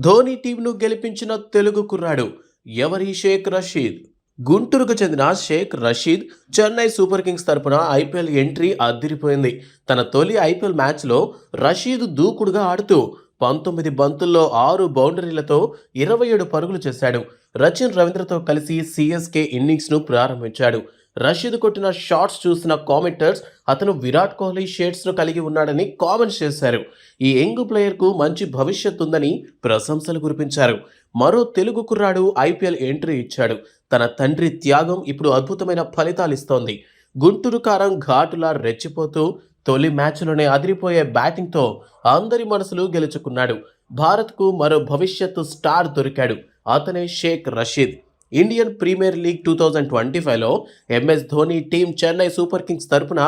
ధోని టీంను గెలిపించిన తెలుగు కుర్రాడు ఎవరి షేక్ రషీద్? గుంటూరుకు చెందిన షేక్ రషీద్ చెన్నై సూపర్ కింగ్స్ తరపున ఐపీఎల్ ఎంట్రీ అద్దిరిపోయింది. తన తొలి ఐపీఎల్ మ్యాచ్లో రషీద్ దూకుడుగా ఆడుతూ పంతొమ్మిది బంతుల్లో ఆరు బౌండరీలతో ఇరవై ఏడు పరుగులు చేశాడు. రచిన్ రవీంద్రతో కలిసి సిఎస్కే ఇన్నింగ్స్ను ప్రారంభించాడు. రషీద్ కొట్టిన షాట్స్ చూసిన కామెంటర్స్ అతను విరాట్ కోహ్లీ షేడ్స్ను కలిగి ఉన్నాడని కామెంట్స్ చేశారు. ఈ యంగ్ ప్లేయర్కు మంచి భవిష్యత్తు ఉందని ప్రశంసలు కురిపించారు. మరో తెలుగు కుర్రాడు ఐపీఎల్ ఎంట్రీ ఇచ్చాడు. తన తండ్రి త్యాగం ఇప్పుడు అద్భుతమైన ఫలితాలిస్తోంది గుంటూరు కారం ఘాటులా రెచ్చిపోతూ తొలి మ్యాచ్లోనే అదిరిపోయే బ్యాటింగ్తో అందరి మనసులు గెలుచుకున్నాడు. భారత్కు మరో భవిష్యత్తు స్టార్ దొరికాడు. అతనే Sheikh Rasheed. Indian premier league two thousand twenty ఫైవ్లో MS Dhoni team Chennai super kings తరపున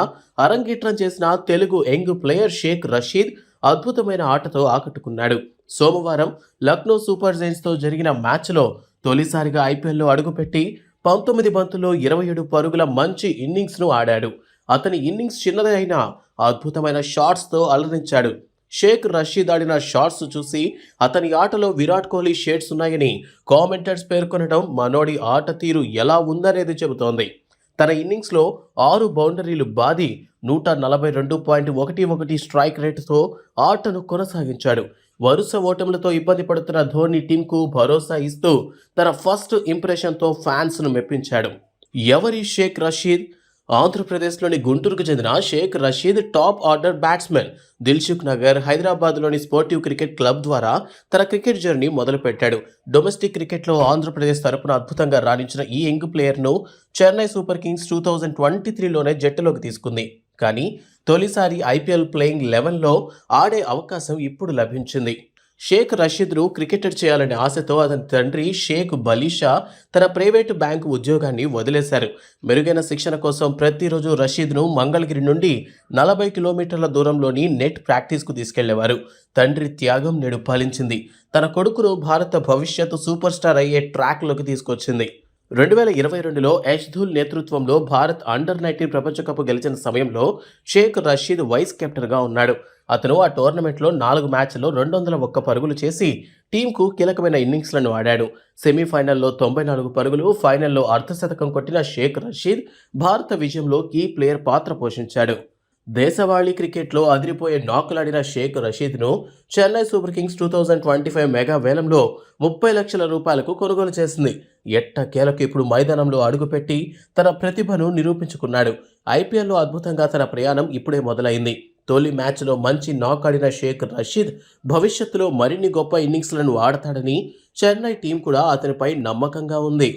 అరంగేట్రం చేసిన తెలుగు యంగ్ ప్లేయర్ షేక్ రషీద్ అద్భుతమైన ఆటతో ఆకట్టుకున్నాడు. సోమవారం లక్నో సూపర్ జైన్స్తో జరిగిన మ్యాచ్లో తొలిసారిగా ఐపీఎల్లో అడుగుపెట్టి పంతొమ్మిది బంతుల్లో ఇరవై ఏడు పరుగుల మంచి ఇన్నింగ్స్ను ఆడాడు. అతని ఇన్నింగ్స్ చిన్నదే అయినా అద్భుతమైన షాట్స్తో అలరించాడు. షేక్ రషీద్ ఆడిన షాట్స్ చూసి అతని ఆటలో విరాట్ కోహ్లీ షేడ్స్ ఉన్నాయని కామెంటర్స్ పేర్కొనడం మనోడి ఆట తీరు ఎలా ఉందనేది చెబుతోంది. తన ఇన్నింగ్స్లో ఆరు బౌండరీలు బాది నూట నలభై రెండు పాయింట్ ఒకటి ఒకటి స్ట్రైక్ రేటుతో ఆటను కొనసాగించాడు. వరుస ఓటములతో ఇబ్బంది పడుతున్న ధోని టీంకు భరోసా ఇస్తూ తన ఫస్ట్ ఇంప్రెషన్తో ఫ్యాన్స్ను మెప్పించాడు. ఎవరి షేక్ రషీద్? ఆంధ్రప్రదేశ్లోని గుంటూరుకు చెందిన Sheikh Rasheed top order batsmen Dilsukh Nagar హైదరాబాద్లోని స్పోర్టివ్ క్రికెట్ క్లబ్ ద్వారా తన క్రికెట్ జర్నీ మొదలుపెట్టాడు. డొమెస్టిక్ క్రికెట్లో ఆంధ్రప్రదేశ్ తరపున అద్భుతంగా రాణించిన ఈ young ప్లేయర్ను Chennai super kings two thousand twenty త్రీలోనే జట్టులోకి తీసుకుంది. కానీ తొలిసారి ఐపీఎల్ ప్లేయింగ్ లెవెన్లో ఆడే అవకాశం ఇప్పుడు లభించింది. షేక్ రషీద్ను క్రికెటర్ చేయాలనే ఆశతో అతని తండ్రి షేక్ బలీషా తన ప్రైవేటు బ్యాంకు ఉద్యోగాన్ని వదిలేశారు. మెరుగైన శిక్షణ కోసం ప్రతిరోజు రషీద్ను మంగళగిరి నుండి నలభై కిలోమీటర్ల దూరంలోని నెట్ ప్రాక్టీస్కు తీసుకెళ్ళేవారు. తండ్రి త్యాగం నేడు ఫలించింది తన కొడుకును భారత భవిష్యత్తు సూపర్ స్టార్ అయ్యే ట్రాక్లోకి తీసుకొచ్చింది. రెండు వేల ఇరవై రెండులో యష్ధూల్ నేతృత్వంలో భారత్ అండర్ నైన్టీన్ ప్రపంచ కప్ గెలిచిన సమయంలో షేక్ రషీద్ వైస్ కెప్టెన్గా ఉన్నాడు. అతను ఆ టోర్నమెంట్లో నాలుగు మ్యాచ్ల్లో రెండు వందల ఒక్క పరుగులు చేసి టీంకు కీలకమైన ఇన్నింగ్స్లను ఆడాడు. సెమీఫైనల్లో తొంభై నాలుగు పరుగులు ఫైనల్లో అర్ధశతకం కొట్టిన షేక్ రషీద్ భారత విజయంలో కీ ప్లేయర్ పాత్ర పోషించాడు. దేశవాళీ క్రికెట్లో అదిరిపోయే నాకులాడిన Sheikh రషీద్ను Chennai super kings two thousand twenty five mega వేలంలో ముప్పై లక్షల రూపాయలకు కొనుగోలు చేసింది. ఎట్టకేలకు ఇప్పుడు మైదానంలో అడుగుపెట్టి తన ప్రతిభను నిరూపించుకున్నాడు. ఐపీఎల్లో అద్భుతంగా తన ప్రయాణం ఇప్పుడే మొదలైంది. తొలి మ్యాచ్లో మంచి నాక్ ఆడిన షేక్ రషీద్ భవిష్యత్తులో మరిన్ని గొప్ప ఇన్నింగ్స్లను ఆడతాడని చెన్నై టీం కూడా అతనిపై నమ్మకంగా ఉంది.